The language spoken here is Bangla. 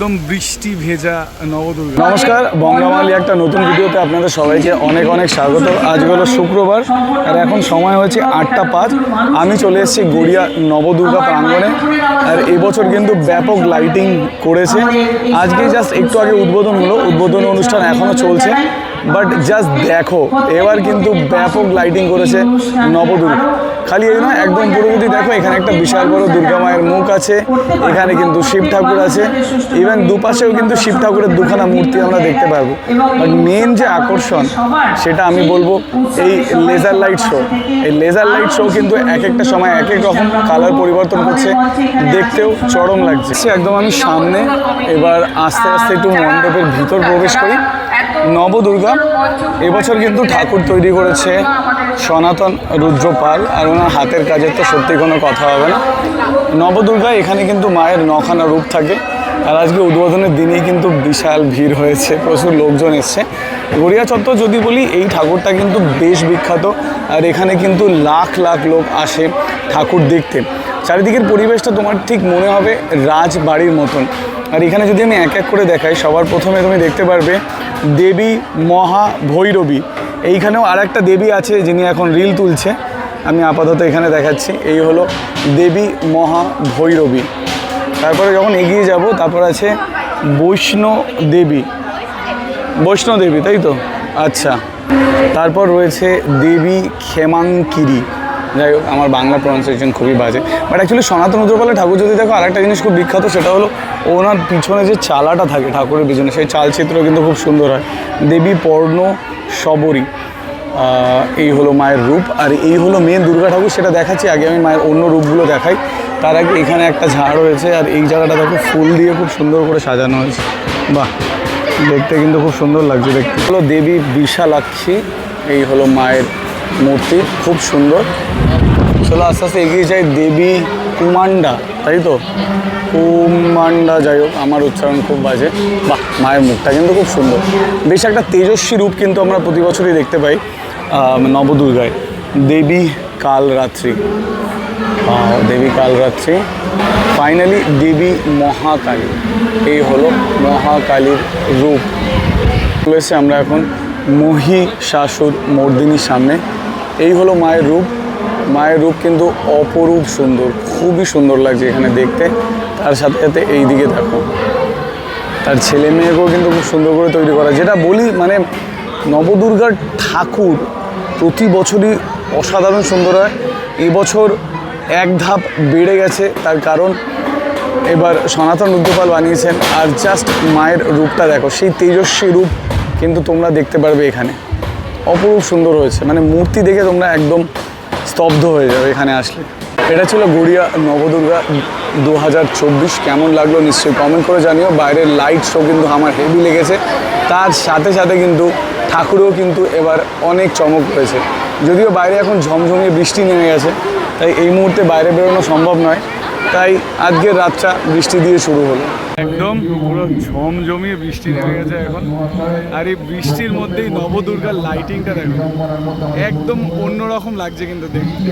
একদম বৃষ্টি ভেজা নবদুর্গা। নমস্কার বঙ্গামালি একটা নতুন ভিডিওতে আপনাদের সবাইকে অনেক অনেক স্বাগত। আজ হলো শুক্রবার, আর এখন সময় হয়েছে আটটা পাঁচ। আমি চলে এসেছি গড়িয়া নবদুর্গা প্রাঙ্গণে, আর এবছর কিন্তু ব্যাপক লাইটিং করেছে। আজকে জাস্ট একটু আগে উদ্বোধন হলো, উদ্বোধন অনুষ্ঠান এখনও চলছে। বাট জাস্ট দেখো, এবার কিন্তু ব্যাপক লাইটিং করেছে নবদুর্গা। খালি এই নয়, একদম পুরো যদি দেখো, এখানে একটা বিশাল বড় দুর্গা মায়ের মুখ আছে, এখানে কিন্তু শিব ঠাকুর আছে। ইভেন দুপাশেও কিন্তু শিব ঠাকুরের দুখানা মূর্তি আমরা দেখতে পারব। বাট মেন যে আকর্ষণ, সেটা আমি বলব এই লেজার লাইট শো এই লেজার লাইট শো কিন্তু এক একটা সময় এক এক রকম কালার পরিবর্তন করছে দেখতেও চরম লাগছে। একদম আমি সামনে, এবার আস্তে আস্তে একটু মণ্ডপের ভিতর প্রবেশ করি। নবদুর্গা, এবছর কিন্তু ঠাকুর তৈরি করেছে সনাতন রুদ্রপাল, আর ওনার হাতের কাজের তো সত্যি কোনো কথা হবে না। নবদুর্গা এখানে কিন্তু মায়ের নখানা রূপ থাকে, আর আজকে উদ্বোধনের দিনেই কিন্তু বিশাল ভিড় হয়েছে, প্রচুর লোকজন এসছে। গড়িয়া চত্বর যদি বলি, এই ঠাকুরটা কিন্তু বেশ বিখ্যাত, আর এখানে কিন্তু লাখ লাখ লোক আসে ঠাকুর দেখতে। চারিদিকের পরিবেশটা তোমার ঠিক মনে হবে রাজবাড়ির মতন। আর এখানে যদি আমি এক এক করে দেখাই, সবার প্রথমে তুমি দেখতে পারবে দেবী মহা ভৈরবী এইখানেও আর একটা দেবী আছে যিনি এখন রিল তুলছে। আমি আপাতত এখানে দেখাচ্ছি। এই হলো দেবী মহা ভৈরবী তারপরে যখন এগিয়ে যাব, তারপর আছে বৈষ্ণো দেবী। বৈষ্ণো দেবী, তাই তো? আচ্ছা। তারপর রয়েছে দেবী ক্ষেমাঙ্কিরি। যাই হোক আমার বাংলা প্রনাউন্সিয়েশন খুবই বাজে। বাট অ্যাকচুয়ালি সনাতন রুদ্রপালের ঠাকুর যদি দেখো আরেকটা জিনিস খুব বিখ্যাত সেটা হলো ওনার পিছনে যে চালাটা থাকে ঠাকুরের পিছনে সেই চালচিত্র কিন্তু খুব সুন্দর হয়। দেবী পর্ণ আহ, এই হলো মায়ের রূপ আর এই হলো মেন দুর্গা ঠাকুর সেটা দেখাচ্ছি আগে আমি মায়ের অন্য রূপগুলো দেখাই। তার আগে এখানে একটা ঝাড় রয়েছে আর এই জায়গাটা দেখো ফুল দিয়ে খুব সুন্দর করে সাজানো হয়েছে। বাহ দেখতে কিন্তু খুব সুন্দর লাগছে দেখতে। হলো দেবী বিশালাক্ষী এই হলো মায়ের মূর্তি, খুব সুন্দর। চলো আস্তে আস্তে এগিয়ে যাই, দেবী কুমান্ডা তাই তো? কুমান্ডা যাই হোক, আমার উচ্চারণ খুব বাজে। বাহ, মায়ের মুখটা কিন্তু খুব সুন্দর। বেশ একটা তেজস্বী রূপ কিন্তু আমরা প্রতি বছরই দেখতে পাই নবদুর্গায়। দেবী কালরাত্রি। দেবী কালরাত্রি। ফাইনালি দেবী মহাকালী। এই হলো মহাকালীর রূপ। রয়েছে আমরা এখন মহিষাসুর মর্দিনীর সামনে। এই হলো মায়ের রূপ। মায়ের রূপ কিন্তু অপরূপ সুন্দর, খুবই সুন্দর লাগছে এখানে দেখতে। তার সাথে সাথে এই দিকে দেখো, তার ছেলে মেয়েকেও কিন্তু খুব সুন্দর করে তৈরি করা। যেটা বলি মানে নবদুর্গার ঠাকুর প্রতি বছরই অসাধারণ সুন্দর হয়। এবছর এক ধাপ বেড়ে গেছে, তার কারণ এবার সনাতন রুদ্রপাল বানিয়েছেন। আর জাস্ট মায়ের রূপটা দেখো, সেই তেজস্বী রূপ কিন্তু তোমরা দেখতে পারবে এখানে। অপরূপ সুন্দর হয়েছে। মানে মূর্তি দেখে তোমরা একদম স্তব্ধ হয়ে যাবে এখানে আসলে। এটা ছিল গড়িয়া নবদুর্গা দু হাজার চব্বিশ। কেমন লাগল নিশ্চয়ই কমেন্ট করে জানিও। বাইরের লাইট শো কিন্তু আমার হেভি লেগেছে। তার সাথে সাথে কিন্তু ঠাকুরেও কিন্তু এবার অনেক চমক রয়েছে। যদিও বাইরে এখন ঝমঝমিয়ে বৃষ্টি নেমে গেছে, তাই এই মুহূর্তে বাইরে বেরোনো সম্ভব নয়। তাই আজকের রাতটা বৃষ্টি দিয়ে শুরু হলো। একদম পুরো ঝমঝমিয়ে বৃষ্টি নেমে গেছে এখন। আর এই বৃষ্টির মধ্যেই নবদুর্গার লাইটিংটা দেখো। একদম অন্যরকম লাগছে কিন্তু দেখতে।